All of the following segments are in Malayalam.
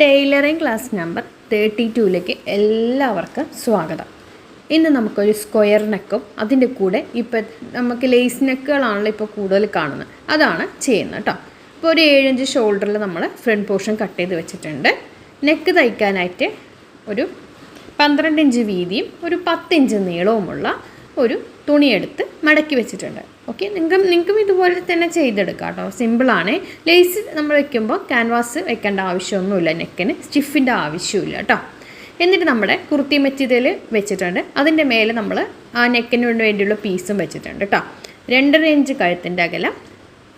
ടൈലറിംഗ് ക്ലാസ് നമ്പർ തേർട്ടി ടൂയിലേക്ക് എല്ലാവർക്കും സ്വാഗതം. ഇന്ന് നമുക്കൊരു സ്ക്വയർ നെക്കും അതിന്റെ കൂടെ ഇപ്പം നമുക്ക് ലേസ് നെക്കുകളാണല്ലോ ഇപ്പോൾ കൂടുതൽ കാണുന്നത്. അതാണ് ചെയ്യുന്നത് കേട്ടോ. ഇപ്പോൾ ഒരു ഏഴഞ്ച് ഷോൾഡറിൽ നമ്മൾ ഫ്രണ്ട് പോർഷൻ കട്ട് ചെയ്ത് വെച്ചിട്ടുണ്ട്. നെക്ക് തയ്ക്കാനായിട്ട് ഒരു പന്ത്രണ്ട് ഇഞ്ച് വീതിയും ഒരു പത്തിഞ്ച് നീളവുമുള്ള ഒരു തുണിയെടുത്ത് മടക്കി വെച്ചിട്ടുണ്ട്. ഓക്കെ നിങ്ങൾക്കും നിങ്ങൾക്കും ഇതുപോലെ തന്നെ ചെയ്തെടുക്കാം കേട്ടോ. സിമ്പിളാണ് ലേസ് നമ്മൾ വെക്കുമ്പോൾ ക്യാൻവാസ് വെക്കേണ്ട ആവശ്യമൊന്നുമില്ല. നെക്കിന് സ്റ്റിഫിന്റെ ആവശ്യമില്ല കേട്ടോ. എന്നിട്ട് നമ്മുടെ കുർത്തി മെറ്റീരിയൽ വെച്ചിട്ടുണ്ട്. അതിന്റെ മേലെ നമ്മൾ ആ നെക്കിന് വേണ്ടിയുള്ള പീസും വെച്ചിട്ടുണ്ട് കേട്ടോ. രണ്ടര ഇഞ്ച് കഴുത്തിന്റെ അകലം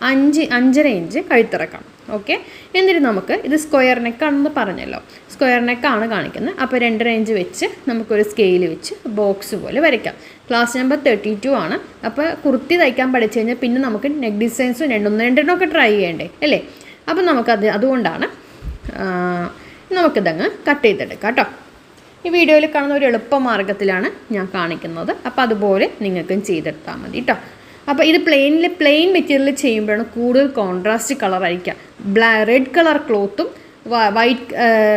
അഞ്ച് അഞ്ചര ഇഞ്ച് കഴുത്തിറക്കണം ഓക്കെ എന്നിട്ട് നമുക്ക് ഇത് സ്ക്വയർ നെക്കാണെന്ന് പറഞ്ഞല്ലോ. സ്ക്വയർ നെക്കാണ് കാണിക്കുന്നത്. അപ്പോൾ രണ്ട് റേഞ്ച് വെച്ച് നമുക്കൊരു സ്കെയിൽ വെച്ച് ബോക്സ് പോലെ വരയ്ക്കാം. ക്ലാസ് നമ്പർ തേർട്ടി ടു ആണ്. അപ്പോൾ കുർത്തി തയ്ക്കാൻ പഠിച്ചു കഴിഞ്ഞാൽ പിന്നെ നമുക്ക് നെക്ക് ഡിസൈൻസും രണ്ടൊന്ന് രണ്ടെണ്ണമൊക്കെ ട്രൈ ചെയ്യണ്ടേ അല്ലേ? അപ്പോൾ നമുക്കത് അതുകൊണ്ടാണ് നമുക്കിതങ്ങ് കട്ട് ചെയ്തെടുക്കാം കേട്ടോ. ഈ വീഡിയോയിൽ കാണുന്ന ഒരു എളുപ്പ മാർഗത്തിലാണ് ഞാൻ കാണിക്കുന്നത്. അപ്പോൾ അതുപോലെ നിങ്ങൾക്കും ചെയ്തെടുത്താൽ മതി കേട്ടോ. അപ്പോൾ ഇത് പ്ലെയിനിൽ പ്ലെയിൻ മെറ്റീരിയൽ ചെയ്യുമ്പോഴാണ് കൂടുതൽ കോൺട്രാസ്റ്റ് കളർ ആയിരിക്കുക. ബ്ലാ റെഡ് കളർ ക്ലോത്തും വൈറ്റ്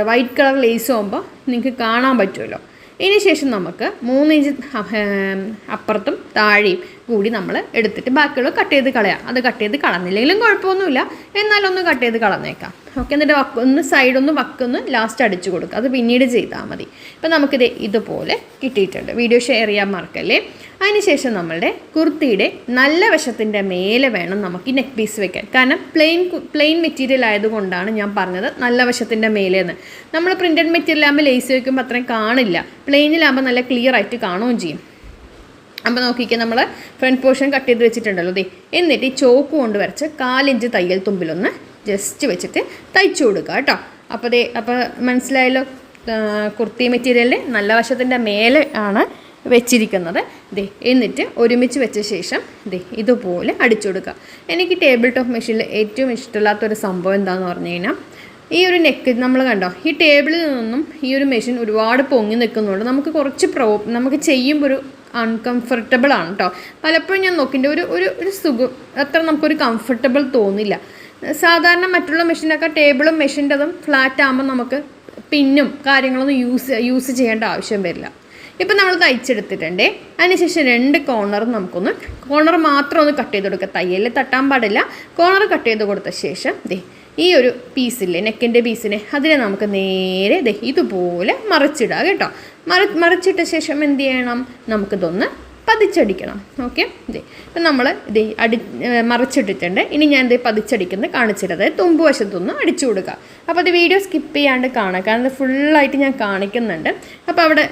വൈറ്റ് കളർ ലേസും ആകുമ്പോൾ നിങ്ങൾക്ക് കാണാൻ പറ്റുമല്ലോ. ഇതിന് ശേഷം നമുക്ക് മൂന്ന് ഇഞ്ച് അപ്പുറത്തും താഴെയും കൂടി നമ്മൾ എടുത്തിട്ട് ബാക്കിയുള്ള കട്ട് ചെയ്ത് കളയാം. അത് കട്ട് ചെയ്ത് കളഞ്ഞില്ലെങ്കിലും കുഴപ്പമൊന്നുമില്ല. എന്നാലൊന്ന് കട്ട് ചെയ്ത് കളഞ്ഞേക്കാം. ഓക്കെ എന്നിട്ട് വക്ക് ഒന്ന് സൈഡൊന്ന് വക്കൊന്ന് ലാസ്റ്റ് അടിച്ചു കൊടുക്കുക. അത് പിന്നീട് ചെയ്താൽ മതി. ഇപ്പം നമുക്കിത് ഇതുപോലെ കിട്ടിയിട്ടുണ്ട്. വീഡിയോ ഷെയർ ചെയ്യാൻ മറക്കല്ലേ? അതിനുശേഷം നമ്മളുടെ കുർത്തിയുടെ നല്ല വശത്തിന്റെ മേലെ വേണം നമുക്ക് ഈ നെക്ക് പീസ് വെക്കാൻ. കാരണം പ്ലെയിൻ പ്ലെയിൻ മെറ്റീരിയൽ ആയതുകൊണ്ടാണ് ഞാൻ പറഞ്ഞത് നല്ല വശത്തിന്റെ മേലേന്ന്. നമ്മൾ പ്രിന്റഡ് മെറ്റീരിയൽ ആകുമ്പോൾ ലേസ് വയ്ക്കുമ്പോൾ അത്രയും കാണില്ല. പ്ലെയിനിലാകുമ്പോൾ നല്ല ക്ലിയർ ആയിട്ട് കാണുകയും ചെയ്യും. അപ്പോൾ നോക്കിക്കുക നമ്മൾ ഫ്രണ്ട് പോർഷൻ കട്ട് ചെയ്ത് വെച്ചിട്ടുണ്ടല്ലോ ദേ. എന്നിട്ട് ഈ ചോക്ക് കൊണ്ട് വരച്ച് കാലിഞ്ച് തയ്യൽ തുമ്പിലൊന്ന് ജസ്റ്റ് വെച്ചിട്ട് തയ്ച്ചു കൊടുക്കുക കേട്ടോ. അപ്പോൾ ദേ അപ്പോൾ മനസ്സിലായല്ലോ? കുർത്തി മെറ്റീരിയലിൽ നല്ല വശത്തിന്റെ മേലെ ആണ് വെച്ചിരിക്കുന്നത്. ദേ എന്നിട്ട് ഒരുമിച്ച് വെച്ച ശേഷം ദേ ഇതുപോലെ അടിച്ചു കൊടുക്കുക. എനിക്ക് ടേബിൾ ടോപ്പ് മെഷീനിൽ ഏറ്റവും ഇഷ്ടമില്ലാത്തൊരു സംഭവം എന്താണെന്ന് പറഞ്ഞു കഴിഞ്ഞാൽ ഈ ഒരു നെക്ക് നമ്മൾ കണ്ടോ? ഈ ടേബിളിൽ നിന്നും ഈ ഒരു മെഷീൻ ഒരുപാട് പൊങ്ങി നിൽക്കുന്നുണ്ട് നമുക്ക് കുറച്ച് പ്രോ നമുക്ക് ചെയ്യുമ്പോൾ ഒരു അൺകംഫർട്ടബിൾ ആണ് കേട്ടോ പലപ്പോഴും ഞാൻ നോക്കിന്റെ ഒരു ഒരു ഒരു സുഖം അത്ര നമുക്കൊരു കംഫർട്ടബിൾ തോന്നില്ല. സാധാരണ മറ്റുള്ള മെഷീനൊക്കെ ടേബിളും മെഷീന്റെ അതും ഫ്ലാറ്റ് ആകുമ്പോൾ നമുക്ക് പിന്നും കാര്യങ്ങളൊന്നും യൂസ് യൂസ് ചെയ്യേണ്ട ആവശ്യം വരില്ല. ഇപ്പം നമ്മൾ തയ്ച്ചെടുത്തിട്ടുണ്ടേ അതിനുശേഷം രണ്ട് കോർണർ നമുക്കൊന്ന് കോർണർ മാത്രം ഒന്ന് കട്ട് ചെയ്ത് കൊടുക്കുക. തയ്യൽ തട്ടാൻ പാടില്ല കോർണർ കട്ട് ചെയ്ത് കൊടുത്ത ശേഷം ദേ ഈ ഒരു പീസില്ലേ നെക്കിന്റെ പീസിനെ അതിനെ നമുക്ക് നേരെ ദേ ഇതുപോലെ മറിച്ചിടുക കേട്ടോ. മറി മറിച്ചിട്ട ശേഷം എന്ത് ചെയ്യണം? നമുക്കിതൊന്ന് പതിച്ചടിക്കണം. ഓക്കെ? ഇതേ ഇപ്പം നമ്മൾ ഇത് അടി മറിച്ചിട്ടിട്ടുണ്ട്. ഇനി ഞാൻ ഇത് പതിച്ചടിക്കുന്നത് കാണിച്ചിട്ട് അതായത് തുമ്പ് വശത്തൊന്ന് അടിച്ചു കൊടുക്കുക. അപ്പോൾ അത് വീഡിയോ സ്കിപ്പ് ചെയ്യാണ്ട് കാണുക കാരണം ഫുള്ളായിട്ട് ഞാൻ കാണിക്കുന്നുണ്ട്. അപ്പോൾ അവിടെ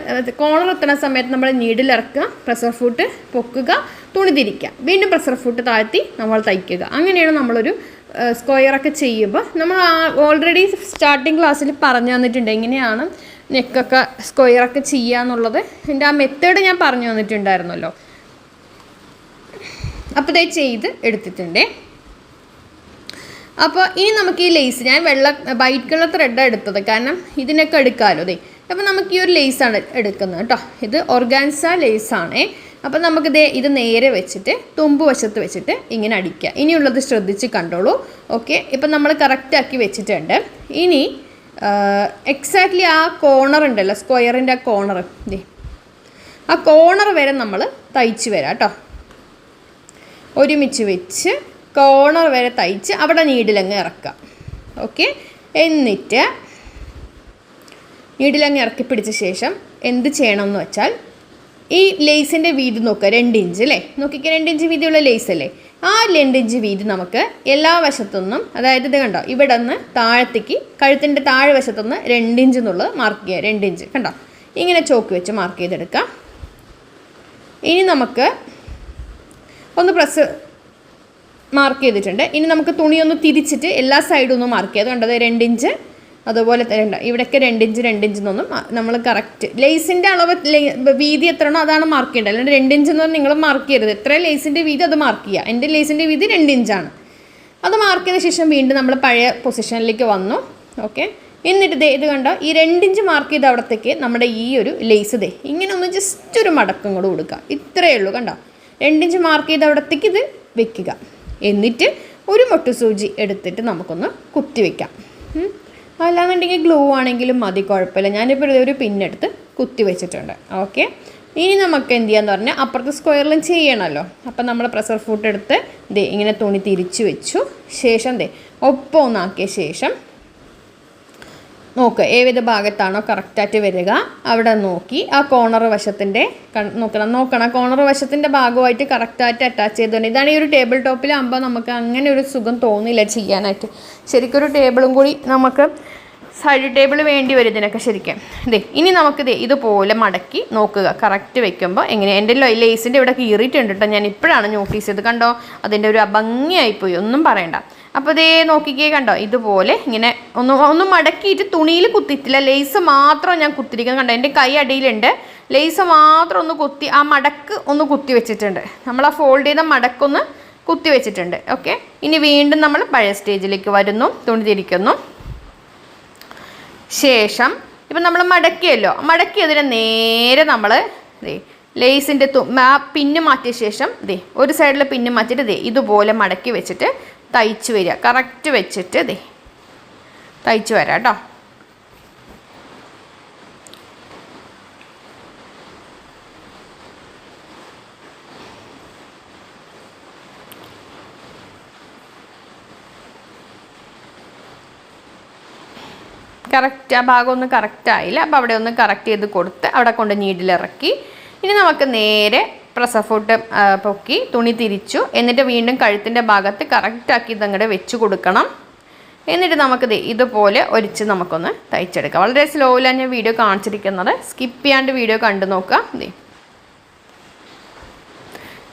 കോണർ എത്തുന്ന സമയത്ത് നമ്മൾ നീഡിലിറക്കുക പ്രഷർ ഫുട്ട് പൊക്കുക തുണി തിരിക്കുക. വീണ്ടും പ്രഷർ ഫുട്ട് താഴ്ത്തി നമ്മൾ തയ്ക്കുക. അങ്ങനെയാണ് നമ്മളൊരു സ്ക്വയറൊക്കെ ചെയ്യുമ്പോൾ നമ്മൾ ഓൾറെഡി സ്റ്റാർട്ടിങ് ക്ലാസ്സിൽ പറഞ്ഞു തന്നിട്ടുണ്ട്. എങ്ങനെയാണ് നെക്കൊക്കെ സ്ക്വയറൊക്കെ ചെയ്യുക എന്നുള്ളത്. എന്റെ ആ മെത്തേഡ് ഞാൻ പറഞ്ഞു തന്നിട്ടുണ്ടായിരുന്നല്ലോ. അപ്പോൾ ഇതേ ചെയ്ത് എടുത്തിട്ടുണ്ടേ. അപ്പോൾ ഇനി നമുക്ക് ഈ ലേസ് ഞാൻ വെള്ള വൈറ്റ് കളർ ത്രെഡാണ് എടുത്തത്. കാരണം ഇതിനൊക്കെ എടുക്കാമല്ലോ അതെ അപ്പോൾ നമുക്ക് ഈ ഒരു ലേസാണ് എടുക്കുന്നത് കേട്ടോ. ഇത് ഓർഗാൻസ ലേസാണേ അപ്പോൾ നമുക്കിത് ഇത് നേരെ വെച്ചിട്ട് തുമ്പ് വശത്ത് വെച്ചിട്ട് ഇങ്ങനെ അടിക്കുക ഇനിയുള്ളത് ശ്രദ്ധിച്ച് കണ്ടോളൂ. ഓക്കെ ഇപ്പം നമ്മൾ കറക്റ്റാക്കി വെച്ചിട്ടുണ്ട്. ഇനി എക്സാക്ട്ലി ആ കോർണർ ഉണ്ടല്ലോ സ്ക്വയറിന്റെ ആ കോർണർ ദേ. ആ കോർണർ വരെ നമ്മൾ തയ്ച്ച് വരാം കേട്ടോ. ഒരുമിച്ച് വെച്ച് കോർണർ വരെ തയ്ച്ച് അവിടെ നീഡിലങ്ങ് ഇറക്കാം. ഓക്കെ എന്നിട്ട് നീഡിലങ്ങ് ഇറക്കി പിടിച്ച ശേഷം എന്ത് ചെയ്യണമെന്ന് വെച്ചാൽ ഈ ലേസിന്റെ വീതി നോക്കുക. രണ്ട് ഇഞ്ച് അല്ലേ നോക്കിക്കുക രണ്ട് ഇഞ്ച് വീതിയുള്ള ലേസ് അല്ലേ? ആ ഇഞ്ച് വീതി നമുക്ക് എല്ലാ വശത്തുനിന്നും അതായത് ഇത് കണ്ടോ ഇവിടെ നിന്ന് താഴത്തേക്ക് കഴുത്തിന്റെ താഴെ വശത്തുനിന്ന് രണ്ട് ഇഞ്ച് എന്നുള്ളത് മാർക്ക് ചെയ്യുക രണ്ട് ഇഞ്ച് കണ്ടോ? ഇങ്ങനെ ചോക്ക് വെച്ച് മാർക്ക് ചെയ്തെടുക്കാം. ഇനി നമുക്ക് ഒന്ന് പ്രസ് മാർക്ക് ചെയ്തിട്ടുണ്ട്. ഇനി നമുക്ക് തുണി ഒന്ന് തിരിച്ചിട്ട് എല്ലാ സൈഡും ഒന്ന് മാർക്ക് ചെയ്യാം. അതുകൊണ്ടത് രണ്ട് ഇഞ്ച് അതുപോലെ തന്നെ ഇവിടെയൊക്കെ രണ്ട് ഇഞ്ച് രണ്ട് ഇഞ്ച് എന്നൊന്നും നമ്മൾ കറക്റ്റ് ലേസിന്റെ അളവ് വീതി എത്രയാണോ അതാണ് മാർക്ക് ചെയ്യേണ്ടത്. അല്ലാണ്ട് രണ്ട് ഇഞ്ച് എന്ന് നിങ്ങൾ മാർക്ക് ചെയ്യരുത്. എത്ര ലേസിന്റെ വീതി അത് മാർക്ക് ചെയ്യുക. എന്റെ ലേസിന്റെ വീതി രണ്ട് ഇഞ്ചാണ് അത് മാർക്ക് ചെയ്ത ശേഷം വീണ്ടും നമ്മൾ പഴയ പൊസിഷനിലേക്ക് വന്നു. ഓക്കെ എന്നിട്ട് ദേ ഇത് കണ്ടോ? ഈ രണ്ടിഞ്ച് മാർക്ക് ചെയ്ത അവിടത്തേക്ക് നമ്മുടെ ഈ ഒരു ലേസ് ദേ ഇങ്ങനെ ഒന്ന് ജസ്റ്റ് ഒരു മടക്കം കൂടെ കൊടുക്കുക. ഇത്രയേ ഉള്ളൂ കണ്ടോ? രണ്ടിഞ്ച് മാർക്ക് ചെയ്ത അവിടത്തേക്ക് ഇത് വെക്കുക. എന്നിട്ട് ഒരു മൊട്ടു സൂചി എടുത്തിട്ട് നമുക്കൊന്ന് കുത്തി വെക്കാം. ഉം. അല്ലാന്നുണ്ടെങ്കിൽ ഗ്ലൂ ആണെങ്കിലും മതി കുഴപ്പമില്ല. ഞാനിപ്പോൾ ഒരു പിന്നെടുത്ത് കുത്തി വെച്ചിട്ടുണ്ട്. ഓക്കെ ഇനി നമുക്ക് എന്ത് ചെയ്യാന്ന് പറഞ്ഞാൽ അപ്പുറത്തെ സ്ക്വയറിലും ചെയ്യണമല്ലോ അപ്പം നമ്മൾ പ്രഷർ ഫുഡ് എടുത്ത് ദേ ഇങ്ങനെ തുണി തിരിച്ചു വെച്ചു. ശേഷം ദേ ഒപ്പം ഒന്നാക്കിയ ശേഷം നോക്കുക ഏത് ഭാഗത്താണോ കറക്റ്റായിട്ട് വരിക. അവിടെ നോക്കി ആ കോണർ വശത്തിന്റെ നോക്കണം നോക്കണം. കോണർ വശത്തിന്റെ ഭാഗമായിട്ട് കറക്റ്റായിട്ട് അറ്റാച്ച് ചെയ്തുകൊണ്ട് ഇതാണ് ഈ ഒരു ടേബിൾ ടോപ്പിലാകുമ്പോൾ നമുക്ക് അങ്ങനെ ഒരു സുഖം തോന്നില്ല ചെയ്യാനായിട്ട്. ശരിക്കൊരു ടേബിളും കൂടി നമുക്ക് സൈഡ് ടേബിൾ വേണ്ടി വരും ഇതിനൊക്കെ ശരിക്കും. ഇതേ ഇനി നമുക്ക് ദേ ഇതുപോലെ മടക്കി നോക്കുക. കറക്റ്റ് വെക്കുമ്പോൾ എങ്ങനെ? എന്റെ ലേസിന്റെ ഇവിടെ കീറിയിട്ടുണ്ട് കേട്ടോ ഞാൻ ഇപ്പോഴാണ് നോട്ടീസ് ചെയ്ത് കണ്ടോ? അതിന്റെ ഒരു അഭംഗിയായിപ്പോയി. ഒന്നും പറയണ്ട. അപ്പോൾ ഇതേ നോക്കിക്കേ കണ്ടോ? ഇതുപോലെ ഇങ്ങനെ ഒന്ന് ഒന്ന് മടക്കിയിട്ട് തുണിയിൽ കുത്തിയിട്ടില്ല. ലേസ് മാത്രം ഞാൻ കുത്തിരിക്കുന്നത് കണ്ടോ? എന്റെ കൈ അടിയിലുണ്ട്. ലേസ് മാത്രം ഒന്ന് കുത്തി ആ മടക്ക് ഒന്ന് കുത്തി വെച്ചിട്ടുണ്ട്. നമ്മൾ ആ ഫോൾഡ് ചെയ്ത മടക്കൊന്ന് കുത്തി വെച്ചിട്ടുണ്ട്. ഓക്കെ ഇനി വീണ്ടും നമ്മൾ പഴയ സ്റ്റേജിലേക്ക് വരുന്നു. തുണി തിരിക്കുന്നു. ശേഷം ഇപ്പം നമ്മൾ മടക്കിയല്ലോ. മടക്കിയതിന് നേരെ നമ്മൾ ദേ ലേസിന്റെ ആ പിന്ന് മാറ്റിയ ശേഷം ദേ ഒരു സൈഡിൽ പിന്ന് മാറ്റിയിട്ട് ദേ ഇതുപോലെ മടക്കി വെച്ചിട്ട് തയ്ച്ച് വരിക. കറക്റ്റ് വെച്ചിട്ട് ദേ തയ്ച്ച് വരാം കേട്ടോ. കറക്റ്റ് ആ ഭാഗം ഒന്നും കറക്റ്റ് ആയില്ല. അപ്പോൾ അവിടെ ഒന്ന് കറക്റ്റ് ചെയ്ത് കൊടുത്ത് അവിടെ കൊണ്ട് നീഡിലിറക്കി. ഇനി നമുക്ക് നേരെ പ്രസഫോട്ട് പൊക്കി തുണി തിരിച്ചു. എന്നിട്ട് വീണ്ടും കഴുത്തിന്റെ ഭാഗത്ത് കറക്റ്റാക്കി ഇതങ്ങടെ വെച്ച് കൊടുക്കണം. എന്നിട്ട് നമുക്ക് ദേ ഇതുപോലെ ഒരിച്ച് നമുക്കൊന്ന് തയ്ച്ചെടുക്കാം. വളരെ സ്ലോയിലാണ് ഞാൻ വീഡിയോ കാണിച്ചിരിക്കുന്നത്. സ്കിപ്പ് ചെയ്യാണ്ട് വീഡിയോ കണ്ടു നോക്കാം ദേ.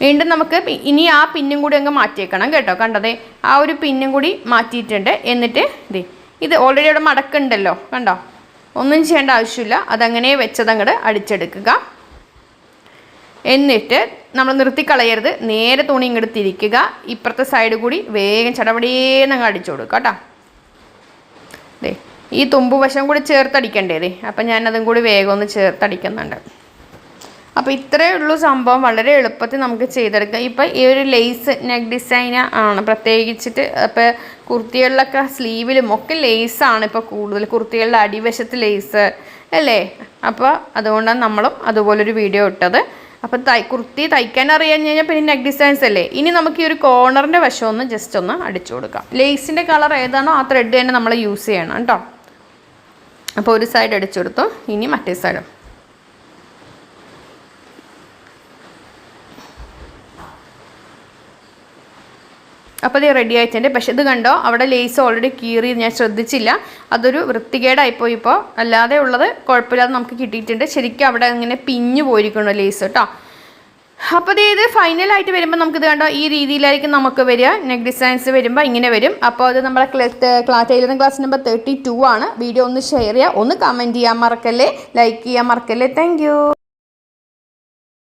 വീണ്ടും നമുക്ക് ഇനി ആ പിന്നും കൂടി അങ്ങ് മാറ്റിയേക്കണം കേട്ടോ. കണ്ടതേ ആ ഒരു പിന്നും കൂടി മാറ്റിയിട്ടുണ്ട്. എന്നിട്ട് ദേ ഇത് ഓൾറെഡി അവിടെ മടക്കുണ്ടല്ലോ കണ്ടോ? ഒന്നും ചെയ്യേണ്ട ആവശ്യമില്ല. അതങ്ങനെ വെച്ചതങ്ങട് അടിച്ചെടുക്കുക. എന്നിട്ട് നമ്മൾ നിർത്തിക്കളയരുത് നേരെ തുണി ഇങ്ങോട്ട് തിരിക്കുക. ഇപ്പുറത്തെ സൈഡ് കൂടി വേഗം ചടപടിയേന്ന് അങ്ങ് അടിച്ചു കൊടുക്കുക കേട്ടോ. ഈ തുമ്പ് വശം കൂടി ചേർത്തടിക്കണ്ടേ ദേ. അപ്പം ഞാനതും കൂടി വേഗം ഒന്ന് ചേർത്തടിക്കുന്നുണ്ട് അപ്പോൾ ഇത്രയേ ഉള്ളൂ സംഭവം. വളരെ എളുപ്പത്തിൽ നമുക്ക് ചെയ്തെടുക്കാം. ഇപ്പം ഈ ഒരു ലേസ് നെക്ക് ഡിസൈൻ ആണ് പ്രത്യേകിച്ചിട്ട് ഇപ്പോൾ കുർത്തികളിലൊക്കെ സ്ലീവിലും ഒക്കെ ലേസാണ് ഇപ്പോൾ കൂടുതൽ. കുർത്തികളുടെ അടിവശത്ത് ലേസ് അല്ലേ? അപ്പോൾ അതുകൊണ്ടാണ് നമ്മളും അതുപോലൊരു വീഡിയോ ഇട്ടത്. അപ്പം തൈ കുർത്തി തയ്ക്കാൻ അറിയാൻ കഴിഞ്ഞാൽ പിന്നെ നെക്ക് ഡിസൈൻസ് അല്ലേ? ഇനി നമുക്ക് ഈ ഒരു കോർണറിന്റെ വശം ഒന്ന് ജസ്റ്റ് ഒന്ന് അടിച്ചു കൊടുക്കാം. ലേസിന്റെ കളർ ഏതാണോ ആ ത്രെഡ് തന്നെ നമ്മൾ യൂസ് ചെയ്യണം കേട്ടോ. അപ്പോൾ ഒരു സൈഡ് അടിച്ചു കൊടുത്തു. ഇനി മറ്റേ സൈഡും അപ്പോൾ ഇത് റെഡി ആയിട്ടുണ്ട്. പക്ഷെ ഇത് കണ്ടോ? അവിടെ ലേസ് ഓൾറെഡി കീറി ഞാൻ ശ്രദ്ധിച്ചില്ല. അതൊരു വൃത്തികേടായിപ്പോയി ഇപ്പോൾ അല്ലാതെ ഉള്ളത് കുഴപ്പമില്ലാതെ നമുക്ക് കിട്ടിയിട്ടുണ്ട്. ശരിക്കും അവിടെ ഇങ്ങനെ പിഞ്ഞു പോയിരിക്കണോ ലേസ് കേട്ടോ അപ്പോൾ ഇത് ഫൈനലായിട്ട് വരുമ്പോൾ നമുക്കിത് കണ്ടോ? ഈ രീതിയിലായിരിക്കും നമുക്ക് വരിക. നെക്ക് ഡിസൈൻസ് വരുമ്പോൾ ഇങ്ങനെ വരും. അപ്പോൾ അത് നമ്മുടെ class tailoring class number thirty ആണ്. വീഡിയോ ഒന്ന് ഷെയർ ചെയ്യുക. ഒന്ന് കമന്റ് ചെയ്യാൻ മറക്കല്ലേ? ലൈക്ക് ചെയ്യാൻ മറക്കല്ലേ? താങ്ക്